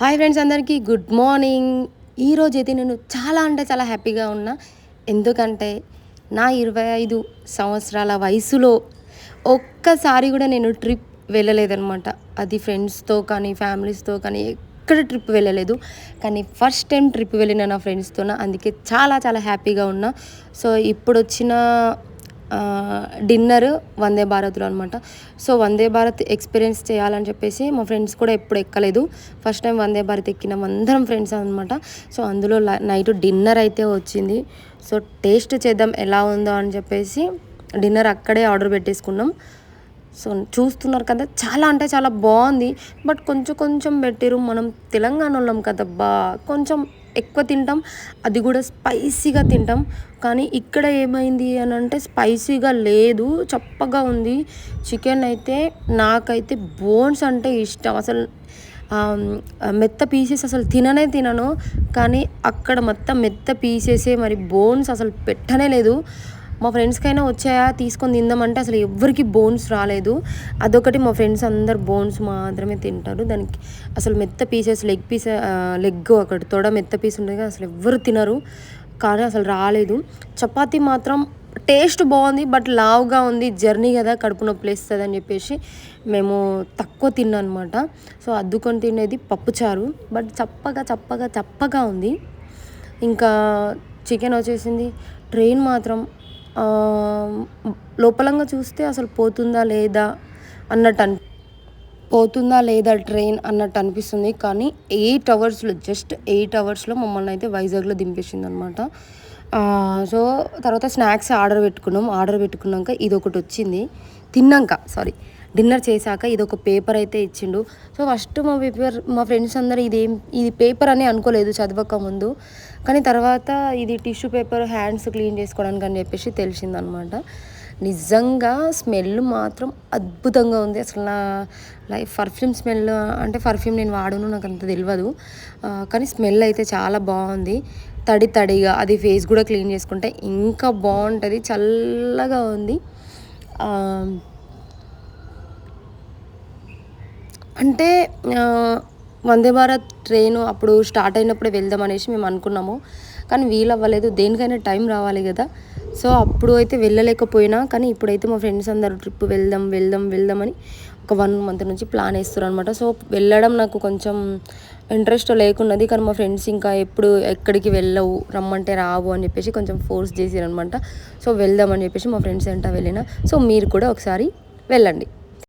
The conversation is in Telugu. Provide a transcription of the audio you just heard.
హాయ్ ఫ్రెండ్స్ అందరికీ గుడ్ మార్నింగ్. ఈరోజు అయితే నేను చాలా అంటే చాలా హ్యాపీగా ఉన్నా. ఎందుకంటే నా ఇరవై ఐదు సంవత్సరాల వయసులో ఒక్కసారి కూడా నేను ట్రిప్ వెళ్ళలేదనమాట అది ఫ్రెండ్స్తో కానీ ఫ్యామిలీస్తో కానీ ఎక్కడ ట్రిప్ వెళ్ళలేదు. కానీ ఫస్ట్ టైం ట్రిప్ వెళ్ళిన నా ఫ్రెండ్స్తో అందుకే చాలా చాలా హ్యాపీగా ఉన్నా. సో ఇప్పుడు వచ్చిన డిన్నర్ వందే భారత్లో అనమాట సో వందే భారత్ ఎక్స్పీరియన్స్ చేయాలని చెప్పేసి మా ఫ్రెండ్స్ కూడా ఎప్పుడు ఎక్కలేదు. ఫస్ట్ టైం వందే భారత్ ఎక్కినాం అందరం ఫ్రెండ్స్ అనమాట సో అందులో నైట్ డిన్నర్ అయితే వచ్చింది. సో టేస్ట్ చేద్దాం ఎలా ఉందో అని చెప్పేసి డిన్నర్ అక్కడే ఆర్డర్ పెట్టేసుకున్నాం. సో చూస్తున్నారు కదా చాలా అంటే చాలా బాగుంది. బట్ కొంచెం కొంచెం పెట్టిరు మనం తెలంగాణ వాళ్ళం కదబ్బా. కొంచెం ఎక్కువ తింటాం అది కూడా స్పైసీగా తింటాం. కానీ ఇక్కడ ఏమైంది అని అంటే స్పైసీగా లేదు చప్పగా ఉంది. చికెన్ అయితే నాకైతే బోన్స్ అంటే ఇష్టం. అసలు మెత్త పీసెస్ అసలు తిననే తినను. కానీ అక్కడ మొత్తం మెత్త పీసెసే మరి బోన్స్ అసలు పెట్టనే లేదు. మా ఫ్రెండ్స్కైనా వచ్చాయా? తీసుకొని తిందామంటే అసలు ఎవ్వరికి బోన్స్ రాలేదు. అదొకటి మా ఫ్రెండ్స్ అందరు బోన్స్ మాత్రమే తింటారు. దానికి అసలు మెత్త పీసెస్ లెగ్ పీస్ లెగ్ అక్కడ తొడ మెత్త పీస్ ఉంటుంది అసలు ఎవ్వరు తినరు. కానీ అసలు రాలేదు. చపాతీ మాత్రం టేస్ట్ బాగుంది బట్ లావుగా ఉంది. జర్నీ కదా కడుపు నొప్పి వేస్తుంది అని చెప్పేసి మేము తక్కువ తిన్నాం అనమాట సో అద్దుకొని తినేది పప్పుచారు బట్ చప్పగా చప్పగా చప్పగా ఉంది. ఇంకా చికెన్ వచ్చేసింది. ట్రైన్ మాత్రం లోపలంగా చూస్తే అసలు పోతుందా లేదా అన్నట్టు అని పోతుందా లేదా ట్రైన్ అన్నట్టు అనిపిస్తుంది. కానీ ఎయిట్ అవర్స్లో జస్ట్ ఎయిట్ అవర్స్లో మమ్మల్ని అయితే వైజాగ్లో దింపేసింది అనమాట సో తర్వాత స్నాక్స్ ఆర్డర్ పెట్టుకున్నాం. ఆర్డర్ పెట్టుకున్నాక ఇది ఒకటి వచ్చింది. తిన్నాక సారీ. డిన్నర్ చేశాక ఇది ఒక పేపర్ అయితే ఇచ్చిండు. సో ఫస్ట్ మా పేపర్ మా ఫ్రెండ్స్ అందరూ ఇదేం ఇది పేపర్ అని అనుకోలేదు చదవక ముందు. కానీ తర్వాత ఇది టిష్యూ పేపర్ హ్యాండ్స్ క్లీన్ చేసుకోవడానికి అని చెప్పేసి తెలిసిందనమాట. నిజంగా స్మెల్ మాత్రం అద్భుతంగా ఉంది. అసలు నా లైఫ్ పర్ఫ్యూమ్ స్మెల్ అంటే పర్ఫ్యూమ్ నేను వాడను నాకు అంత తెలియదు కానీ స్మెల్ అయితే చాలా బాగుంది. తడి తడిగా అది ఫేస్ కూడా క్లీన్ చేసుకుంటే ఇంకా బాగుంటుంది చల్లగా ఉంది. అంటే వందే భారత్ ట్రైన్ అప్పుడు స్టార్ట్ అయినప్పుడే వెళ్దాం అనేసి మేము అనుకున్నాము. కానీ వీలు అవ్వలేదు దేనికైనా టైం రావాలి కదా. సో అప్పుడు అయితే వెళ్ళలేకపోయినా కానీ ఇప్పుడైతే మా ఫ్రెండ్స్ అందరూ ట్రిప్ వెళ్దాం వెళ్దాం వెళ్దామని ఒక వన్ మంత్ నుంచి ప్లాన్ వేస్తున్నారు అనమాట సో వెళ్ళడం నాకు కొంచెం ఇంట్రెస్ట్ లేకున్నది. కానీ మా ఫ్రెండ్స్ ఇంకా ఎప్పుడు ఎక్కడికి వెళ్ళవు రమ్మంటే రావు అని చెప్పేసి కొంచెం ఫోర్స్ చేసారనమాట సో వెళ్దామని చెప్పేసి మా ఫ్రెండ్స్ ఎంట వెళ్ళిన. సో మీరు కూడా ఒకసారి వెళ్ళండి.